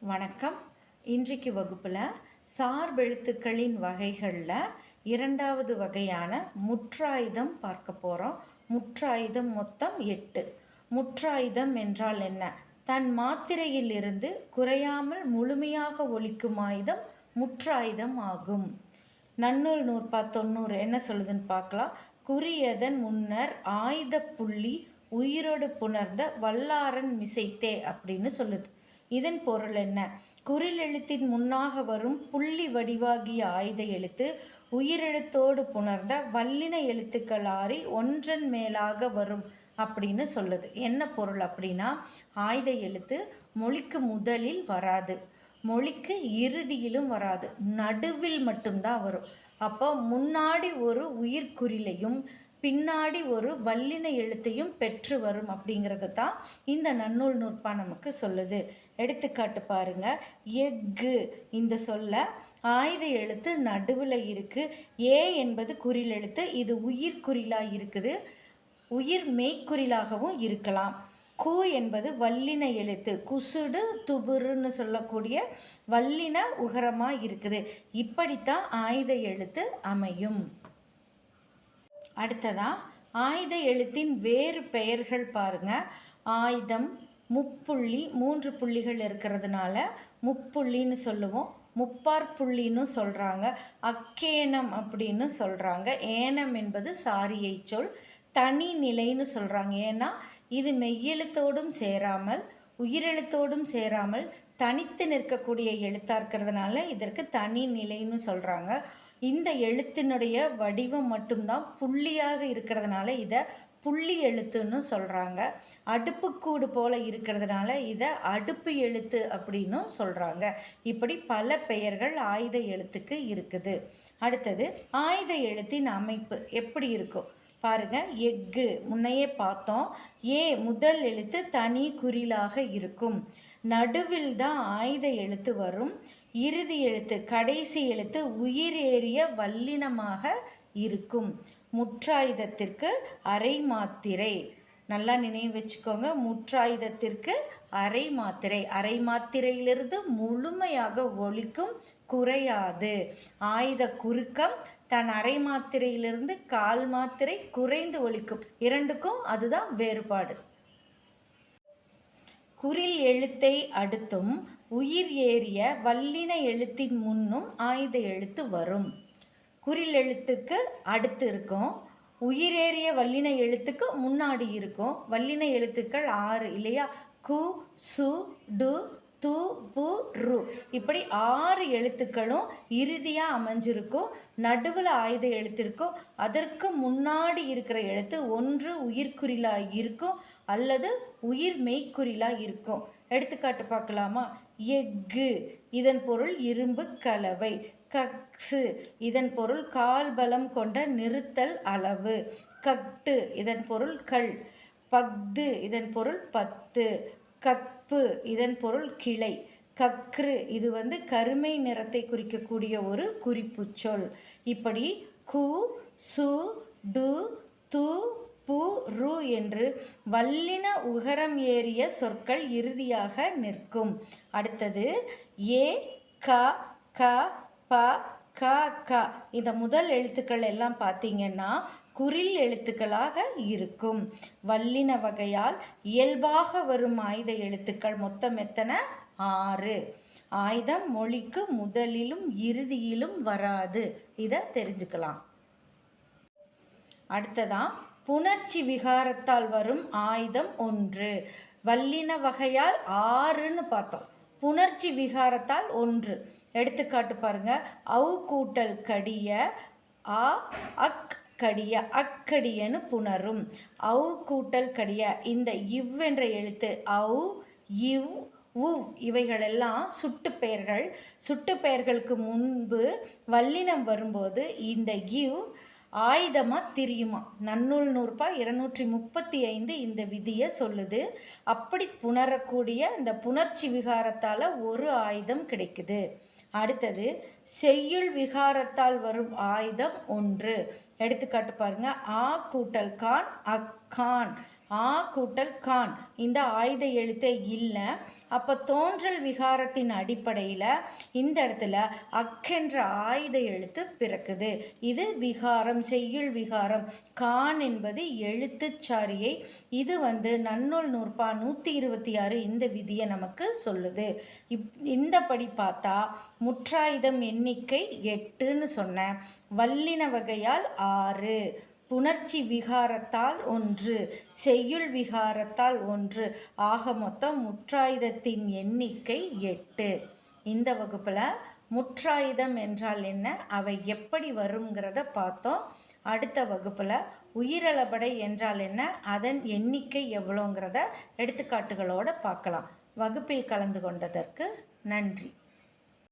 வணக்கம். இன்றைக்கு வகுப்பில் சார்பெழுத்துக்களின் வகைகளில் இரண்டாவது வகையான முற்றாயுதம் பார்க்க போகிறோம் முற்றாயுதம் மொத்தம் எட்டு. முற்றாயுதம் என்றால் என்ன? தன் மாத்திரையிலிருந்து குறையாமல் முழுமையாக ஒழிக்கும் ஆயுதம் முற்றாயுதம் ஆகும். நன்னூல் நூற்பா தொண்ணூறு என்ன சொல்லுதுன்னு பார்க்கலாம். குறியதன் முன்னர் ஆயுத புள்ளி உயிரோடு புணர்ந்த வல்லாரன் மிசைத்தே அப்படின்னு சொல்லுது. இதன் பொருள் என்ன? குறில் எழுத்தின் முன்னாக வரும் புள்ளி வடிவாகிய ஆயுத எழுத்து உயிரெழுத்தோடு புணர்ந்த வல்லின எழுத்துக்கள் ஆறில் ஒன்றன் மேலாக வரும் அப்படின்னு சொல்லுது. என்ன பொருள் அப்படின்னா ஆயுத எழுத்து மொழிக்கு முதலில் வராது மொழிக்கு இறுதியிலும் வராது நடுவில் மட்டும்தான் வரும். அப்போ முன்னாடி ஒரு உயிர்க்குறிலையும் பின்னாடி ஒரு வல்லின எழுத்தையும் பெற்று வரும் அப்படிங்கிறத தான் இந்த நன்னூல் நூற்பா நமக்கு சொல்லுது. எடுத்துக்காட்டு பாருங்க. எஃகு இந்த சொல்ல. ஆயுத எழுத்து நடுவில் இருக்குது ஏ என்பது குறில் எழுத்து. இது உயிர்க்குறிலாக இருக்குது. உயிர் மெய்க்குறிலாகவும் இருக்கலாம். கு என்பது வல்லின எழுத்து. குசுடு துபுருன்னு சொல்லக்கூடிய வல்லின உகரமாக இருக்குது. இப்படித்தான் ஆயுத எழுத்து அமையும். அடுத்ததா ஆயுத எழுத்தின் வேறு பெயர்கள் பாருங்க. ஆயுதம் முப்புள்ளி மூன்று புள்ளிகள் இருக்கிறதுனால முப்புள்ளின்னு சொல்லுவோம். முப்பார் புள்ளின்னு சொல்கிறாங்க அக்கேனம் அப்படின்னு சொல்கிறாங்க ஏனம் என்பது சாரியை சொல். தனி நிலைன்னு சொல்கிறாங்க ஏன்னா இது மெய்யெழுத்தோடும் சேராமல் உயிரெழுத்தோடும் சேராமல் தனித்து நிற்கக்கூடிய எழுத்தாக இருக்கிறதுனால இதற்கு தனி நிலைன்னு சொல்கிறாங்க இந்த எழுத்தினுடைய வடிவம் மட்டும்தான் புள்ளியாக இருக்கிறதுனால இதை புள்ளி எழுத்துன்னு சொல்கிறாங்க அடுப்புக்கூடு போல் இருக்கிறதுனால இதை அடுப்பு எழுத்து அப்படின்னும் சொல்கிறாங்க இப்படி பல பெயர்கள் ஆயுத எழுத்துக்கு இருக்குது. அடுத்தது ஆயுத எழுத்தின் அமைப்பு எப்படி இருக்கும்? பாருங்க எஃகு முன்னையே பார்த்தோம். ஏ முதல் எழுத்து தனி குறிலாக இருக்கும். நடுவில் தான் ஆயுத எழுத்து வரும். இறுதி எழுத்து கடைசி எழுத்து உயிர் ஏறிய வல்லினமாக இருக்கும். முற்றாயுதத்திற்கு அரை மாத்திரை. நல்லா நினைவு வச்சுக்கோங்க. முற்றாயுதத்திற்கு அரை மாத்திரை. அரை மாத்திரையிலிருந்து முழுமையாக ஒழிக்கும் குறையாது. ஆயுத குறுக்கம் தன் அரை மாத்திரையிலிருந்து கால் மாத்திரை குறைந்து ஒழிக்கும். இரண்டுக்கும் அதுதான் வேறுபாடு. குறில் எழுத்தை அடுத்தும் உயிர் ஏறிய வல்லின எழுத்தின் முன்னும் ஆயுத எழுத்து வரும். குறில் எழுத்துக்கு அடுத்து இருக்கும். உயிரேறிய வல்லின எழுத்துக்கு முன்னாடி இருக்கும். வல்லின எழுத்துக்கள் ஆறு இல்லையா? கு சு டு து பு ரு இப்படி ஆறு எழுத்துக்களும் இறுதியாக அமைஞ்சிருக்கும். நடுவில் ஆயுத எழுத்து இருக்கும் அதற்கு முன்னாடி இருக்கிற எழுத்து ஒன்று உயிர்க்குறிலாக இருக்கும் அல்லது உயிர் மெய்க்குறிலாக இருக்கும். எடுத்துக்காட்டு பார்க்கலாமா? எஃகு இதன் பொருள் இரும்பு கலவை. கக்ஸு இதன் பொருள் கால் பலம் கொண்ட நிறுத்தல் அளவு. கட்டு இதன் பொருள் கல். பக்து இதன் பொருள் பத்து. கப்பு இதன் பொருள் கிளை. கக்ரு இது வந்து கருமை நிறத்தை குறிக்கக்கூடிய ஒரு குறிப்பு சொல் இப்படி கு சு டு து பு ரு என்று வல்லின உகரம் ஏறிய சொற்கள் இறுதியாக நிற்கும். அடுத்தது ஏ க க ப க க. இந்த முதல் எழுத்துக்கள் எல்லாம் பார்த்தீங்கன்னா குறில் எழுத்துக்களாக இருக்கும். வல்லின வகையால் இயல்பாக வரும் ஆயுத எழுத்துக்கள் மொத்தம் எத்தனை? ஆறு. ஆயுதம் மொழிக்கு முதலிலும் இறுதியிலும் வராது. இதை தெரிஞ்சுக்கலாம். அடுத்ததான் புணர்ச்சி விகாரத்தால் வரும் ஆயுதம் ஒன்று. வல்லின வகையால் ஆறுன்னு பார்த்தோம். புணர்ச்சி விகாரத்தால் ஒன்று. எடுத்துக்காட்டு பாருங்க. அவு கூட்டல் கடிய ஆ அக் கடிய அக்கடியன்னு புணரும். அவு கூட்டல் கடிய இந்த இவ் என்ற எழுத்து அவு இவ் உவ் இவைகளெல்லாம் சுட்டு பெயர்கள். சுட்டு பெயர்களுக்கு முன்பு வல்லினம் வரும்போது இந்த இவ் ஆயுதமாக திரியுமா? நன்னூல் நூறுபா இருநூற்றி முப்பத்தி ஐந்து இந்த விதியை சொல்லுது. அப்படி புணரக்கூடிய இந்த புணர்ச்சி விகாரத்தால் ஒரு ஆயுதம் கிடைக்குது. அடுத்தது செய்யுள் விகாரத்தால் வரும் ஆயுதம் ஒன்று. எடுத்துக்காட்டு பாருங்க ஆ கூட்டல் கான் அக்கான் ஆ கூட்டல் கான். இந்த ஆயுத எழுத்தே இல்லை. அப்போ தோன்றல் விகாரத்தின் அடிப்படையில் இந்த இடத்துல அக்கென்ற ஆயுத எழுத்து பிறக்குது. இது விகாரம் செய்யுள் விகாரம். கான் என்பது எழுத்துச்சாரியை இது வந்து நன்னூல் நூற்பா நூற்றி இருபத்தி ஆறு இந்த விதியை நமக்கு சொல்லுது. இப் இந்த படி பார்த்தா முற்றாயுதம் எண்ணிக்கை எட்டுன்னு சொன்னேன் வல்லின வகையால் ஆறு. புணர்ச்சி விகாரத்தால் ஒன்று செய்யுள் விகாரத்தால் ஒன்று. ஆக மொத்தம் முற்றாயுதத்தின் எண்ணிக்கை எட்டு. இந்த வகுப்பில் முற்றாயுதம் என்றால் என்ன? அவை எப்படி வருங்கிறத பார்த்தோம். அடுத்த வகுப்பில் உயிரளபடை என்றால் என்ன? அதன் எண்ணிக்கை எவ்வளோங்கிறத எடுத்துக்காட்டுகளோடு பார்க்கலாம். வகுப்பில் கலந்து கொண்டதற்கு நன்றி.